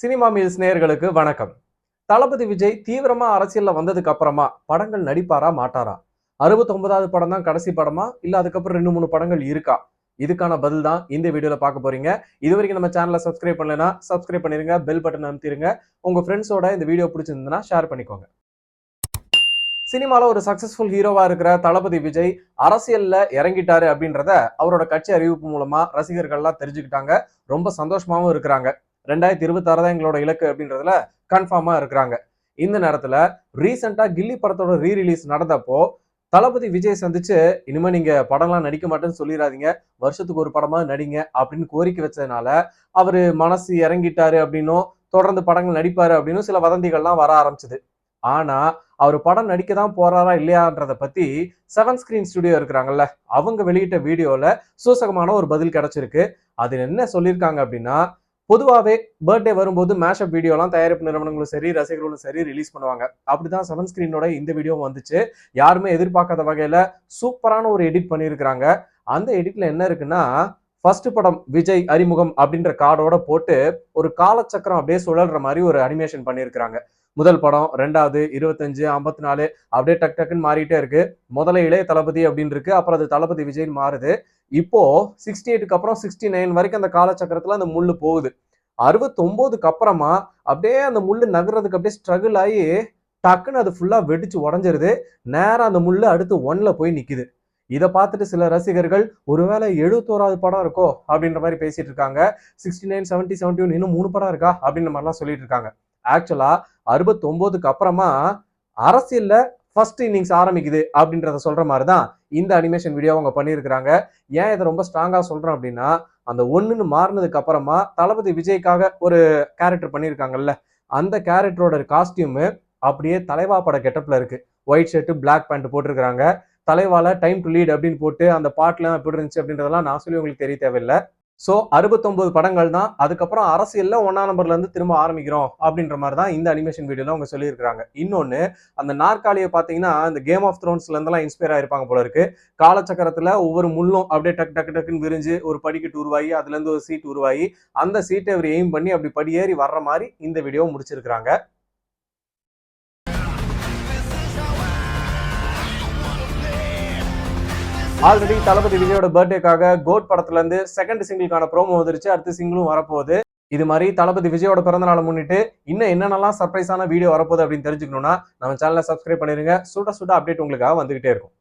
Cinema meals நேயர்களுக்கு வணக்கம். தளபதி விஜய் தீவிரமா அரசியல்ல வந்ததுக்கு அப்புறமா படங்கள் நடிப்பாரா மாட்டாரா? அறுபத்தொன்பதாவது படம் தான் கடைசி படமா? இல்ல அதுக்கப்புறம் ரெண்டு மூணு படங்கள் இருக்கா? இதுக்கான பதில் தான் இந்த வீடியோல பார்க்க போறீங்க. இது வரைக்கும் நம்ம சேனலை சப்ஸ்கிரைப் பண்ணலைன்னா சப்ஸ்கிரைப் பண்ணிருங்க பெல் பட்டன் அமுத்திருங்க. உங்க ஃப்ரெண்ட்ஸோட இந்த வீடியோ பிடிச்சிருந்ததுன்னா ஷேர் பண்ணிக்கோங்க. சினிமாவில் ஒரு சக்சஸ்ஃபுல் ஹீரோவா இருக்கிற தளபதி விஜய் அரசியல்ல இறங்கிட்டாரு அப்படின்றத அவரோட கட்சி அறிவிப்பு மூலமா ரசிகர்கள்லாம் தெரிஞ்சுக்கிட்டாங்க. ரொம்ப சந்தோஷமாவும் இருக்கிறாங்க. ரெண்டாயிரத்தி இருபத்தாறு தான் எங்களோட இலக்கு அப்படின்றதுல கன்ஃபார்மா இருக்கிறாங்க. இந்த நேரத்துல ரீசெண்டா கில்லி படத்தோட ரீ ரிலீஸ் நடந்தப்போ தளபதி விஜய் சந்திச்சு இனிமே நீங்க படம்லாம் நடிக்க மாட்டேன்னு சொல்லிடாதீங்க வருஷத்துக்கு ஒரு படமா நடிங்க அப்படின்னு கோரிக்கை வச்சதுனால அவரு மனசு இறங்கிட்டாரு அப்படின்னும் தொடர்ந்து படங்கள் நடிப்பாரு அப்படின்னு சில வதந்திகள்லாம் வர ஆரம்பிச்சது. ஆனா அவர் படம் நடிக்க தான் போறாரா இல்லையான்றத பத்தி செவன் ஸ்கிரீன் ஸ்டுடியோ இருக்கிறாங்கல்ல அவங்க வெளியிட்ட வீடியோல சூசகமான ஒரு பதில் கிடைச்சிருக்கு. அது என்ன சொல்லியிருக்காங்க அப்படின்னா பொதுவாகவே பர்த்டே வரும்போது மேஷப் வீடியோலாம் தயாரிப்பு நிறுவனங்களும் சரி ரசிகர்களும் சரி ரிலீஸ் பண்ணுவாங்க. அப்படிதான் செவன் ஸ்கிரீனோட இந்த வீடியோவும் வந்துச்சு. யாருமே எதிர்பார்க்காத வகையில சூப்பரான ஒரு எடிட் பண்ணியிருக்கிறாங்க அந்த எடிட்ல என்ன இருக்குன்னா ஃபர்ஸ்ட் படம் விஜய் அறிமுகம் அப்படின்ற கார்டோட போட்டு ஒரு காலச்சக்கரம் அப்படியே சுழல்ற மாதிரி ஒரு அனிமேஷன் பண்ணியிருக்கிறாங்க முதல் படம் ரெண்டாவது இருபத்தஞ்சு ஐம்பத்தி நாலு அப்படியே டக் டக்குன்னு மாறிட்டே இருக்கு. முதல்ல இளைய தளபதி அப்படின்னு இருக்கு அப்புறம் அது தளபதி விஜய்னு மாறுது. இப்போ சிக்ஸ்டி எயிட்டுக்கு அப்புறம் சிக்ஸ்டி நைன் வரைக்கும் அந்த காலச்சக்கரத்துல அந்த முள்ளு போகுது. அறுபத்தொம்போதுக்கு அப்புறமா அப்படியே அந்த முள்ளு நகர்றதுக்கு அப்படியே ஸ்ட்ரகிள் ஆகி டக்குன்னு அது ஃபுல்லாக வெடிச்சு உடஞ்சிருது. நேரம் அந்த முள் அடுத்து ஒன்ல போய் நிற்குது இதை பார்த்துட்டு சில ரசிகர்கள் ஒருவேளை எழுபத்தோராது படம் இருக்கோ? அப்படின்ற மாதிரி பேசிட்டு இருக்காங்க. Sixty nine seventy seventy one இன்னும் மூணு படம் இருக்கா? அப்படின்ற மாதிரிலாம் சொல்லிட்டு இருக்காங்க. ஆக்சுவலா அறுபத்தொம்போதுக்கு அப்புறமா அரசியல்ல ஃபர்ஸ்ட் இன்னிங்ஸ் ஆரம்பிக்குது அப்படின்றத சொல்ற மாதிரி தான் இந்த அனிமேஷன் வீடியோ அவங்க பண்ணியிருக்கிறாங்க. ஏன் இதை ரொம்ப ஸ்ட்ராங்காக சொல்கிறோம் அப்படின்னா அந்த ஒன்றுன்னு மாறினதுக்கு அப்புறமா தளபதி விஜய்க்காக ஒரு கேரக்டர் பண்ணியிருக்காங்கல்ல அந்த கேரக்டரோட காஸ்டியூமு அப்படியே தலைவா பட கெட்டப்பில் இருக்குது ஒயிட் ஷர்ட்டு பிளாக் பேண்ட் போட்டிருக்கிறாங்க. தலைவால டைம் டு லீட் அப்படின்னு போட்டு அந்த பாட்டுலாம் எப்படி இருந்துச்சு அப்படின்றதெல்லாம் நான் சொல்லி உங்களுக்கு தெரிய தேவையில்லை. ஸோ அறுபத்தொம்பது படங்கள் தான் அதுக்கப்புறம் அரசியலில் ஒன்னா நம்பர்ல இருந்து திரும்ப ஆரம்பிக்கிறோம் அப்படின்ற மாதிரி தான் இந்த அனிமேஷன் வீடியோல அவங்க சொல்லியிருக்கிறாங்க. இன்னொன்னு அந்த நாற்காலியை பார்த்தீங்கன்னா இந்த கேம் ஆஃப் த்ரோன்ஸ்ல இருந்தெல்லாம் இன்ஸ்பயர் ஆயிருப்பாங்க போல இருக்கு. காலச்சக்கரத்துல ஒவ்வொரு முள்ளும் அப்படியே டக்கு டக்கு டக்குன்னு விரிஞ்சு ஒரு படிக்கட்டு உருவாகி அதுல இருந்து ஒரு சீட் உருவாகி அந்த சீட்டை அவர் எய்ம் பண்ணி அப்படி படியேறி வர்ற மாதிரி இந்த வீடியோ முடிச்சிருக்கிறாங்க. ஆல்ரெடி தளபதி விஜயோட பர்த்டேக்காக கோட் படத்துல இருந்து செகண்ட் சிங்கிளுக்கான ப்ரோமோ வந்துருச்சு. அடுத்த சிங்கிளும் வரப்போகுது. இது மாதிரி தளபதி விஜயோட பிறந்த நாளை முன்னிட்டு இன்னும் என்னென்னலாம் சர்ப்ரைஸான வீடியோ வரப்போகுது அப்படின்னு தெரிஞ்சுக்கணும்னா நம்ம சேனலை சப்ஸ்கிரைப் பண்ணிருங்க. சுட சுட அப்டேட் உங்களுக்காக வந்துகிட்டே இருக்கும்.